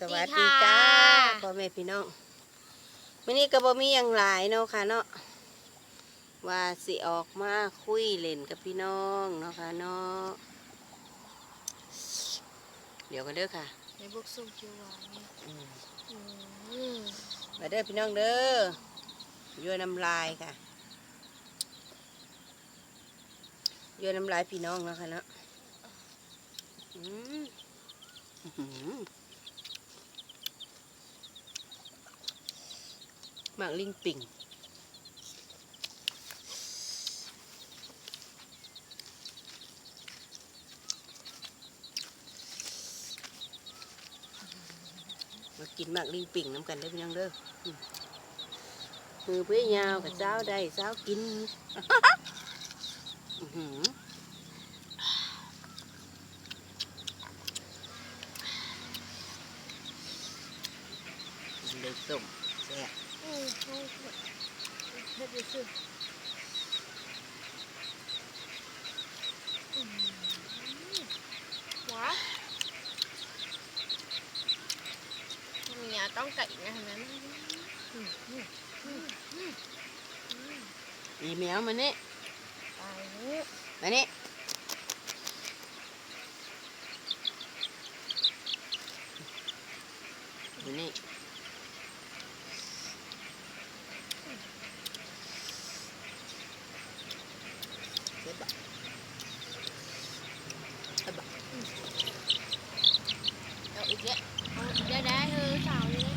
สวัสดีจ้าพ่อแม่พี่น้องวันนี้ก็บ่มีอย่างหลายเนาะค่ะเนาะว่าสิออกมาคุยเล่นกับพี่น้องเนาะค่ะเนาะเดี๋ยวกันเด้อค่ะในพวกส้มเขียวหวานเนี่ยอืมอืมมาเด้อพี่น้องเด้อยั่วน้ำลายค่ะยั่วน้ำลายพี่น้องเนาะค่ะเนาะอืมอื้อ หือหมากลิงปิ่งมากินหมากลิงปิ่งน้ำกันได้อพี่น้องเด้ออืมมือเพื่อยาวกับเจ้าได้เจ้ากินอื้อหือมันเลยส้มแซ่บอืมให้ให้ดูสิอืมวานมียต้องไก่นะเห็นไหมอืมอืมอืมอืมอืมอีแมวมานี่แล้วมานี่มานี่เสร็จปะเสร็จปะ เอาอีกแล้วเอาได้ได้เธอสาวนี่นะ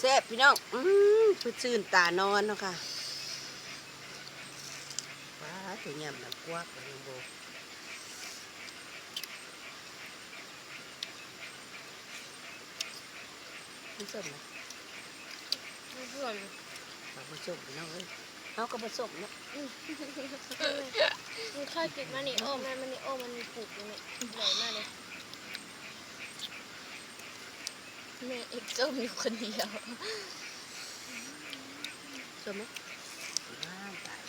แซ่บ พี่น้อง อืมผู้ชื่นตานอนเนาะค่ะว้าถึงยำน้ำกวักน้ำโบมันส้มนะไม่เพื่อนฝากมาส้มพี่น้องเอ้ยเอาก็ผสมเนาะมันเคยกินมันนี่โอ้แม่มันนี่โอ้มันมีปลูกอยู่เนี่ยใหญ่มากเลย แม่เอกส้มอยู่คนเดียวส้มไหมว้าวตาย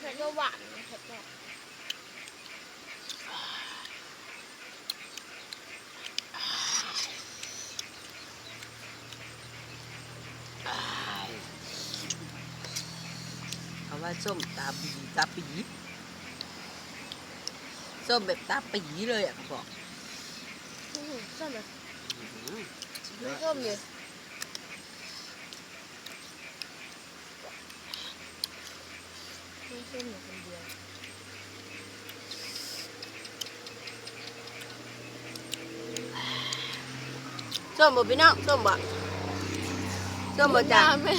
แล้วก็หวานนะครับแม่เขาว่าส้มตาปีตาปี ส้มแบบตาปีเลยอะเขาบอกอื้อหือส้มเลยอื้อหือไม่ส้มเลยไม่ส้มอยู่คนเดียวส้มบ่พี่น้องส้มบ่ส้มบ่จ้าแม่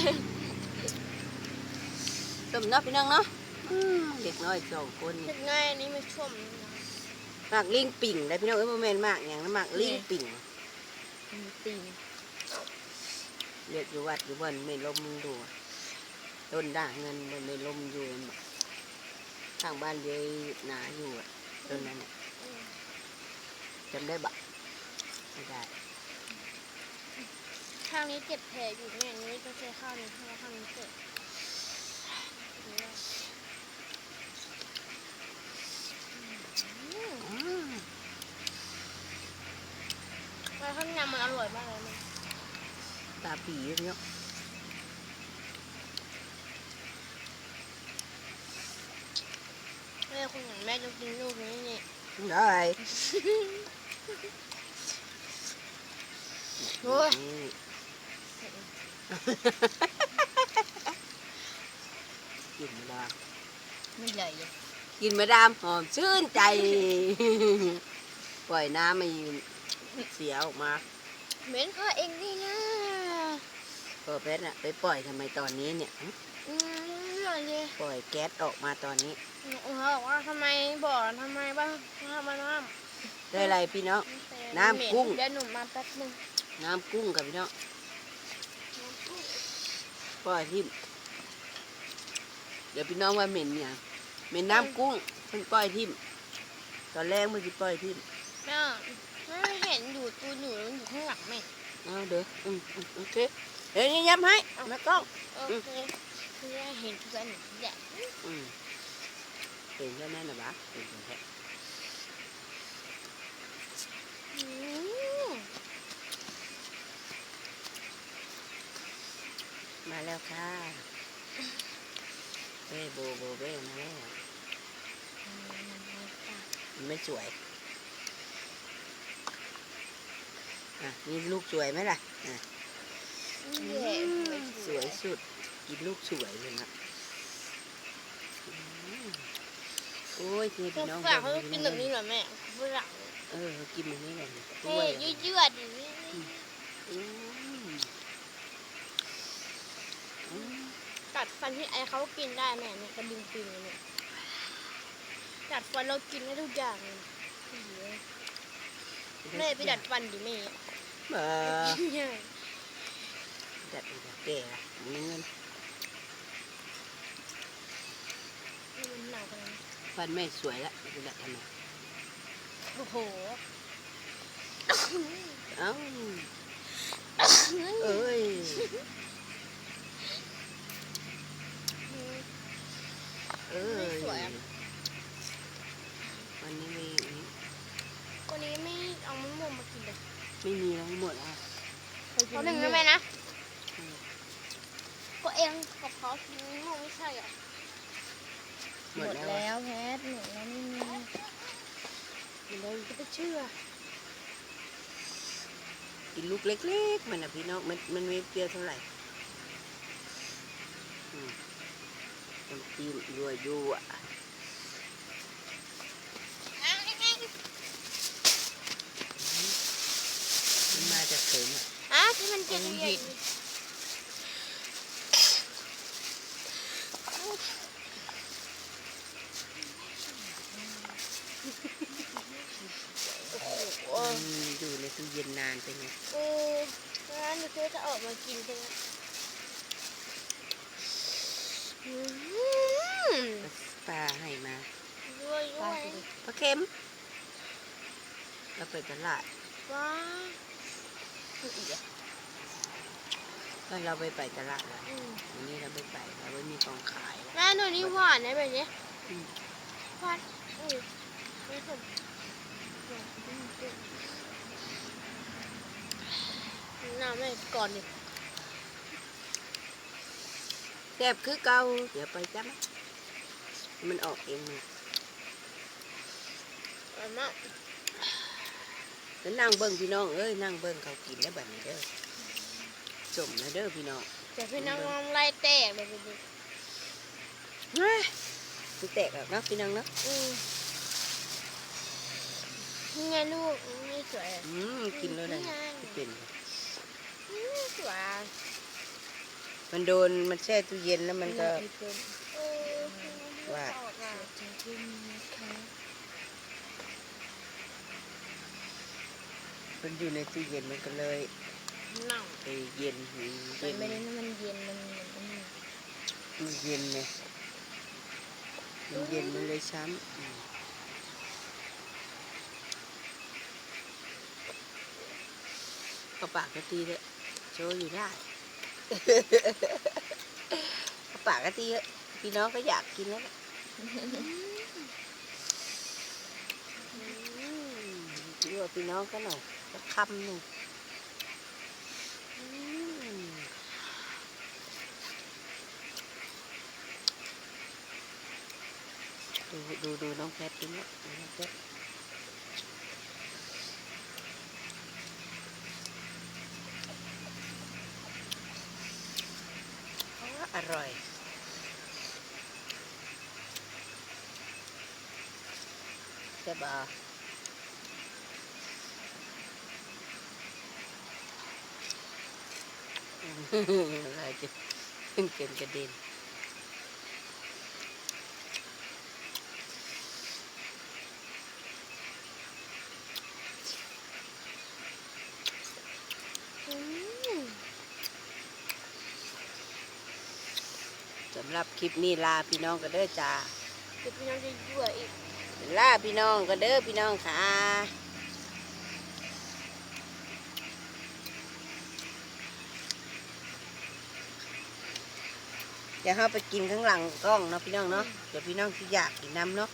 ส้มเนาะพี่น้องเนาะอืมเด็กน้อยสองคนนี่ เห็ดง่ายอันนี้ไม่ส้มนะ หมากลิงปิ่งได้พี่น้องเอ้ยโมเมนต์มากอย่างนั้นหมากลิงปิ่งมีตีนเรียกอยู่วัดอยู่บ้านไม่ลมมึงดูอะต้นด่างเงินมันไม่ลมอยู่ทางบ้านยายหนาอยู่อะต้นนั้นน่ะอืมจำได้บะไม่ได้ข้างนี้เจ็บแผลอยู่เนี่ยนี้ต้องใช้ข้างนี้เพราะว่าข้างนี้เจ็บเนี่ยอืม อืม แล้วข้างในมันอร่อยมากเลยมันตาปีเนาะแม่คนอย่างแม่ต้องกินลูกนี้นี่ได้โอ้ยนี่กินมาดามไม่ใหญ่เลยกินมาดามหอมชื่นใจ ปล่อยน้ำไม่ เสียออกมาเหม็นพ่อเองนี่นะเออเพชรน่ะไปปล่อยทำไมตอนนี้เนี่ยหึอืมอร่อยเลยปล่อยแก๊สออกมาตอนนี้เขาบอกว่าทำไมบอกทำไมบ้างทำไมน้ำได้อะไรพี่น้อง น้ำกุ้ง เดี๋ยวหนูมาแป๊บนึงน้ำกุ้งกับพี่น้องปล่อยทิมเดี๋ยวพี่น้องว่าเหม็นเนี่ยเหม็นน้ำกุ้งเพิ่งปล่อยทิมตอนแรกมันจะปล่อยทิมแม่ไม่เห็ นอยู่ตูนอยู่อยู่ข้างหลังแม่เอาเด้ออืมอืมโอเคเดี๋ยวนี้ย้ำให้แม่กล้องโอเคเพื่อเห็นเพื่อนหนูแหละอืมเป็นแค่นั้นนะบ้าเป็นแค่อืมมาแล้วค่ะเบ้โบโบเบ้มาแล้วมันไม่สวย อะนี่ลูกสวยไหมล่ะอะเย่ไม่สวยสุด กินลูกสวยเลยนะอืมโอ้ยพี่ก็น้องฝากเขากินแบบนี้เหรอแม่ฝรั่งเออ กินแบบนี้เลยด้เฮ้วยยยืดๆอย่างนี้อืมอืมกัดฟันที่ไอเขากินได้แม่เนี่ยกระดิ่งปิงเนี่ยกัดฟันเรากินได้ทุกอย่างเลยแม่ไปดัดฟันดิแม่ เออใช่ดัดอีกแล้วแก่ละมีเงินมันหนักเลยฟันไม่สวยละจะดัดทำไมโอ้โห เอ้าเอ้ยเอ้ย สวยอะ วันนี้ไม่ วันนี้ไม่เอามะม่วงมากินเลย ไม่มีแล้วหมดแล้ว เขาหนึ่งได้ไหมนะก็เองกับเขากิน มะม่วงไม่ใช่เหรอหมดแล้วอะแพทหนูแล้วไม่มีเดี๋ยวจะไปเชื่อ กินลูกเล็ก ๆ มันนะพี่น้องมันมันไม่เปรี้ยวเท่าไหร่อืมน้ำจิ้มยั่วยั่วมันมาจากเขินอะอะที่มันเจ็บใหญ่ โอ้ อืมอยู่ในตู้ เย็นนานไปไงโอ้งั้นเดี๋ยวเธอจะออกมากินใช่ไหมอืมป้าให้มาด้วยด้วยปลาเค็มเราไปตลาดว้าก็เราไปไปตลาดแล้วอืมวันนี้เราไปไปเราไม่มีกองขายแล้วแม่หนูนี่หวานนะแบบนี้อืมหวานอุ้ยไม่ส มน้ำไม่ก่อนดิแซ่บคือเก่าเดี๋ยวไปจ้ะมันออกเองมันเอามาแล้วนั่งเบิ้งพี่น้องเอ้ยนั่งเบิ้งเขากินแล้วบัดนี้เด้อสมนะเด้อพี่น้องแต่พี่น้องลองไล่แตกเลยดูดิเฮ้ยสิแตกแล้วเนาะพี่น้องเนาะอืมนี่ไงลูกอืมนี่สวยอะอืมกินแล้วนะนี่ไงสิเป็นอืมส วยอะมันโดนมันแช่ตู้เย็นแล้วมันก็เออว่าออกอะมันอยู่ในตู้เย็นมันก็เลยเน่าไปเย็นหืมมัเย็นนไม่ได้นะมันเย็นมันมันมันเย็นไงมันเย็นมันเลยช้ำอืมเอาปากกะตีเลยโช ว์อยู่ได้เอาปากกะตีพี่น้องก็อยากกินแล้วแหละอืมยั่วพี่น้องก็หน่อยสักคำหนึ่งดูดูดูน้องแพททีนี้ดูน้องแพทอ๋ อร่อยใช่ปะอะไรกินเกินกระเด็น อืม สำห รับคลิปนี้ลาพี่น้องก็เด้อจ้าเดี๋ยวพี่น้องจะยั่วอีกลาพี่น้องก็เด้อพี่น้องค่ะเดี๋ยวเราไปกินข้างหลังกล้องเนาะพี่น้องเนาะเดี๋ยวพี่น้องที่อยากกินน้ำเนาะ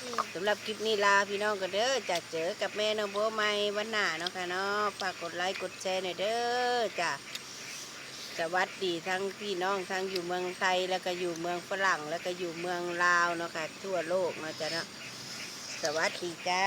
อืมสำหรับคลิปนี้ลาพี่น้องกันเด้อจะเจอกับแม่น้องบัวใหม่วันหน้าเนาะค่ะเนาะฝากกดไลค์กดแชร์หน่อยเด้อจ้ะ สวัสดีทั้งพี่น้องทั้งอยู่เมืองไทยแล้วก็อยู่เมืองฝรั่ง แล้วก็อยู่เมืองลาวเนาะค่ะทั่วโลกเนาะจ้ะเนาะสวัสดีจ้า